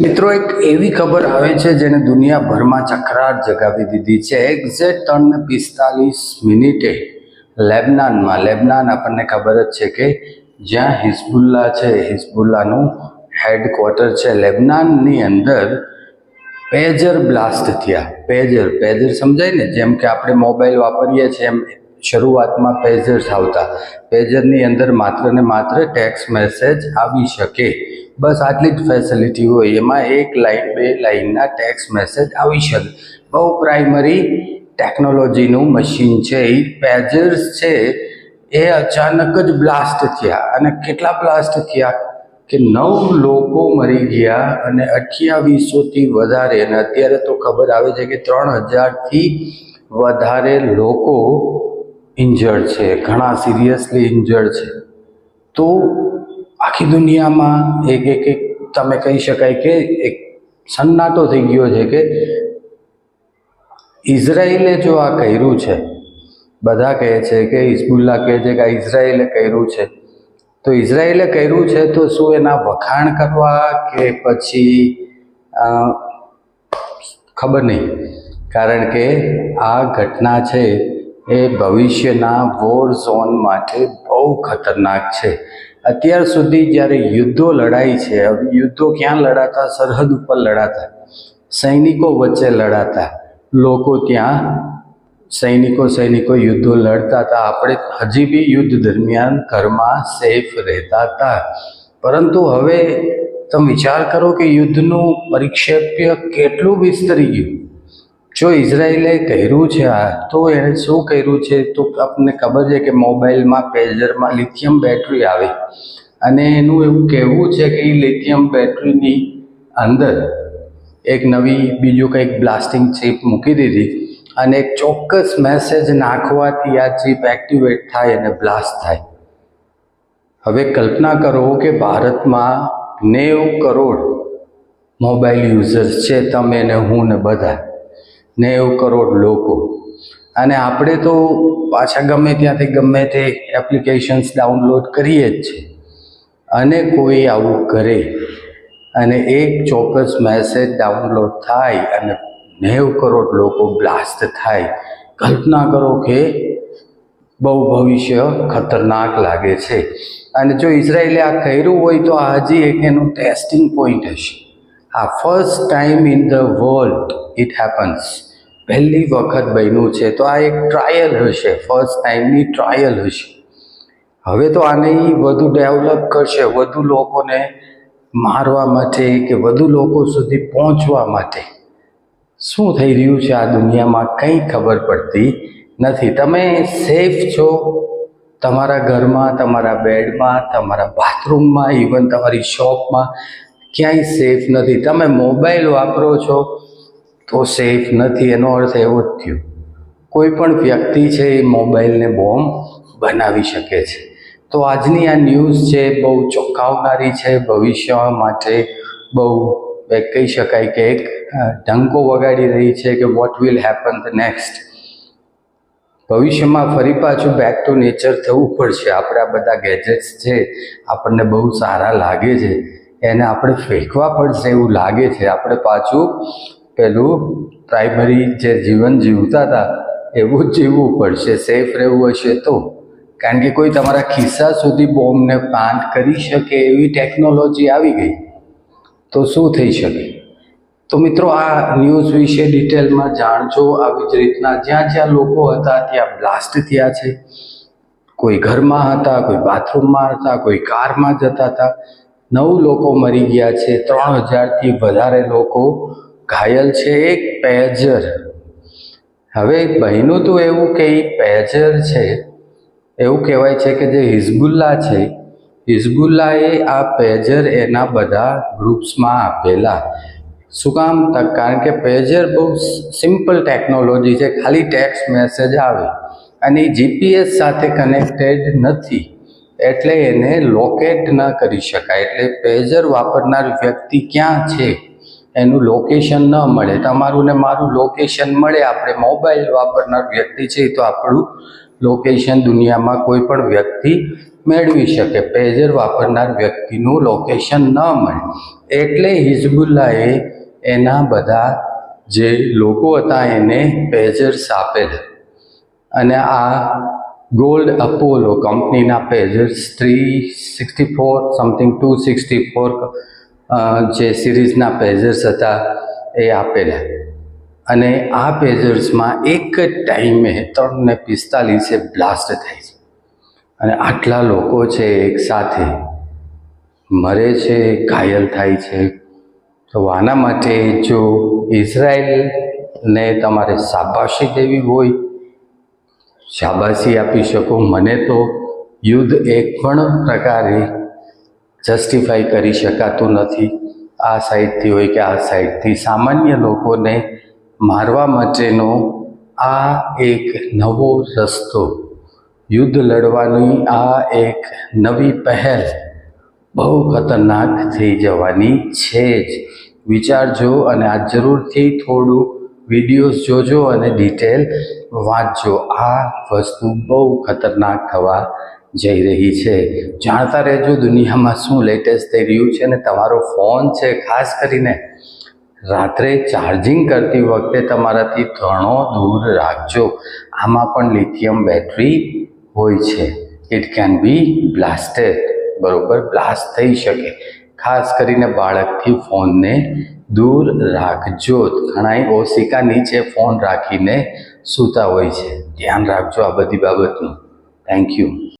મિત્રો, એક એવી ખબર આવે છે જેને દુનિયાભરમાં ચકરાટ જગાવી દીધી છે. એક્ઝેક્ટ ત્રણ પિસ્તાલીસ મિનિટે લેબનાનમાં, લેબનાન આપણને ખબર જ છે કે જ્યાં હિઝબુલ્લા છે હિઝબુલ્લાનું હેડક્વાર્ટર છે. લેબનાનની અંદર પેજર બ્લાસ્ટ થયા. પેજર પેજર સમજાય ને? જેમ કે આપણે મોબાઈલ વાપરીએ છીએ, એમ શરૂઆતમાં પેજર્સ આવતા. પેજરની અંદર માત્ર ને માત્ર ટેક્સ મેસેજ આવી શકે. બસ આટલી જ ફેસિલિટી હોય. એમાં એક લાઈન બે લાઈનના ટેક્સ મેસેજ આવી શકે. બહુ પ્રાઇમરી ટેકનોલોજીનું મશીન છે. એ પેજર્સ છે. એ અચાનક જ બ્લાસ્ટ થયા. અને કેટલા બ્લાસ્ટ થયા? કે નવ લોકો મરી ગયા અને અઠ્યાવીસોથી વધારે. અને અત્યારે તો ખબર આવે છે કે ત્રણ હજારથી વધારે લોકો ઇન્જર્ડ છે, ઘણા સિરિયસલી ઇન્જર્ડ છે. તો આખી દુનિયામાં એક એક એક તમે કહી શકાય કે એક સન્નાટો થઈ ગયો છે કે ઇઝરાયેલે જો આ કર્યું છે, બધા કહે છે કે હિઝબુલ્લા કહે છે કે આ ઇઝરાયેલે કર્યું છે. તો ઇઝરાયેલે કર્યું છે તો શું એના વખાણ કરવા કે પછી ખબર નહીં. કારણ કે આ ઘટના છે એ ભવિષ્યના વોર ઝોન માટે બહુ ખતરનાક છે. અત્યાર સુધી જ્યારે યુદ્ધો લડાઈ છે, હવે યુદ્ધો ક્યાં લડાતા? સરહદ ઉપર લડાતા. સૈનિકો વચ્ચે લડાતા. લોકો ત્યાં સૈનિકો સૈનિકો યુદ્ધો લડતા હતા. આપણે હજી બી યુદ્ધ દરમિયાન ઘરમાં સેફ રહેતા હતા. પરંતુ હવે તમે વિચાર કરો કે યુદ્ધનું પરિક્ષેપ્ય કેટલું વિસ્તરી ગયું? જો ઇઝરાયલે કર્યું છે આ, તો એણે શું કર્યું છે? તો આપણને ખબર છે કે મોબાઈલમાં, પેજરમાં લિથિયમ બેટરી આવે. અને એનું એવું કહેવું છે કે એ લિથિયમ બેટરીની અંદર એક નવી, બીજું કંઈક બ્લાસ્ટિંગ ચીપ મૂકી દીધી અને એક ચોક્કસ મેસેજ નાખવાથી આ ચીપ એક્ટિવેટ થાય અને બ્લાસ્ટ થાય. હવે કલ્પના કરો કે ભારતમાં નેવું કરોડ મોબાઈલ યુઝર્સ છે, તમે ને હું ને બધા. નેવું કરોડ લોકો. અને આપણે તો પાછા ગમે ત્યાંથી ગમે તે એપ્લિકેશન્સ ડાઉનલોડ કરીએ જ છે અને કોઈ આવું કરે. અને એક ચોક્કસ મેસેજ ડાઉનલોડ થાય અને નેવું કરોડ લોકો બ્લાસ્ટ થાય. કલ્પના કરો કે બહુ ભવિષ્ય ખતરનાક લાગે છે. અને જો ઇઝરાયેલે આ કર્યું હોય તો આ હજી એક એનું ટેસ્ટિંગ પોઈન્ટ હશે. આ first time in the world it happens પહેલી વખત બન્યું છે, તો આ એક ટ્રાયલ હશે ફર્સ્ટ ટાઈમની ટ્રાયલ હશે. હવે તો આને વધુ ડેવલપ કરશે, વધુ લોકોને મારવા માટે કે વધુ લોકો સુધી પહોંચવા માટે. શું થઈ રહ્યું છે આ દુનિયામાં કંઈ ખબર પડતી નથી. તમે સેફ છો તમારા ઘરમાં, તમારા બેડમાં, તમારા બાથરૂમમાં ઇવન તમારી શોપમાં ક્યાંય સેફ નથી. તમે મોબાઈલ વાપરો છો તો સેફ નથી, એનો અર્થ એવો જ થયો. કોઈ પણ વ્યક્તિ છે એ મોબાઈલને બોમ્બ બનાવી શકે છે. તો આજની આ ન્યૂઝ છે બહુ ચોંકાવનારી છે, ભવિષ્ય માટે બહુ કહી શકાય કે એક ઢંકો વગાડી રહી છે કે what will happen the next ભવિષ્યમાં ફરી પાછું બેક ટુ નેચર થવું પડશે. આપણે આ બધા ગેજેટ્સ છે, આપણને બહુ સારા લાગે છે. એને આપણે ફેંકવા પડશે એવું લાગે છે. આપણે પાછું પેલું પ્રાઇમરી જે જીવન જીવતા હતા, એવું જ જીવવું પડશે સેફ રહેવું હશે તો. કારણ કે કોઈ તમારા ખિસ્સા સુધી બોમ્બને પ્લાન્ટ કરી શકે એવી ટેકનોલોજી આવી ગઈ, તો શું થઈ શકે? તો મિત્રો આ ન્યૂઝ વિશે ડિટેલમાં જાણજો. આવી જ રીતના જ્યાં જ્યાં લોકો હતા, ત્યાં બ્લાસ્ટ થયા છે. કોઈ ઘરમાં હતા, કોઈ બાથરૂમમાં હતા, કોઈ કારમાં જતા હતા. નવ લોકો મરી ગયા છે. ત્રણ હજારથી વધારે લોકો ઘાયલ છે એક પેજર. હવે બહેનું તો એવું કે એ પેજર છે, એવું કહેવાય છે કે જે હિઝબુલ્લા છે. હિઝબુલ્લાએ આ પેજર એના બધા ગ્રુપ્સમાં આપેલા. શું કામ? કારણ કે પેજર બહુ સિમ્પલ ટેકનોલોજી છે, ખાલી ટેક્સ્ટ મેસેજ આવે અને જીપીએસ સાથે કનેક્ટેડ નથી. એટલે એને લોકેટ ન કરી શકાય. એટલે પેજર વાપરનાર વ્યક્તિ ક્યાં છે? એનું લોકેશન ન મળે. તમારું ને મારું લોકેશન મળે. આપણે મોબાઈલ વાપરનાર વ્યક્તિ છે તો આપણું લોકેશન દુનિયામાં કોઈ પણ વ્યક્તિ મેળવી શકે. પેજર વાપરનાર વ્યક્તિનું લોકેશન ન મળે. એટલે હિઝબુલ્લાએ એના બધા જે લોકો હતા એને પેજર્સ આપેલા. અને આ ગોલ્ડ અપોલો કંપનીના pagers three sixty four something two sixty four જે સિરીઝના પેજર્સ હતા એ આપેલા. અને આ પેજર્સમાં એક જ ટાઈમે ત્રણ ને પિસ્તાલીસે બ્લાસ્ટ થાય છે. અને આટલા લોકો છે એકસાથે મરે છે, ઘાયલ થાય છે. તો આના માટે જો ઇઝરાયલને તમારે શાબાશી દેવી હોય, શાબાશી આપી શકો. મને તો યુદ્ધ એક પણ પ્રકારે જસ્ટિફાઈ કરી શકાતું નથી. આ સાઈડથી હોય કે આ સાઈડથી. સામાન્ય લોકોને મારવા માટેનો આ એક નવો રસ્તો. યુદ્ધ લડવાની આ એક નવી પહેલ બહુ ખતરનાક થઈ જવાની છે જ. વિચારજો અને આ જરૂરથી થોડું વિડીયોઝ જોજો અને ડિટેલ વાંચજો. આ વસ્તુ બહુ ખતરનાક થવા જઈ રહી છે. જાણતા રહેજો દુનિયામાં શું લેટેસ્ટ થઈ રહ્યું છે અને તમારો ફોન છે ખાસ કરીને રાત્રે ચાર્જિંગ કરતી વખતે તમારાથી ઘણો દૂર રાખજો. આમાં પણ લિથિયમ બેટરી હોય છે. ઇટ કેન બી બ્લાસ્ટેડ બરોબર બ્લાસ્ટ થઈ શકે. ખાસ કરીને બાળકથી ફોનને દૂર રાખજો. ઘણાય ઓશિકા નીચે ફોન રાખીને સૂતા હોય છે. ધ્યાન રાખજો આ બધી બાબતનું. Thank you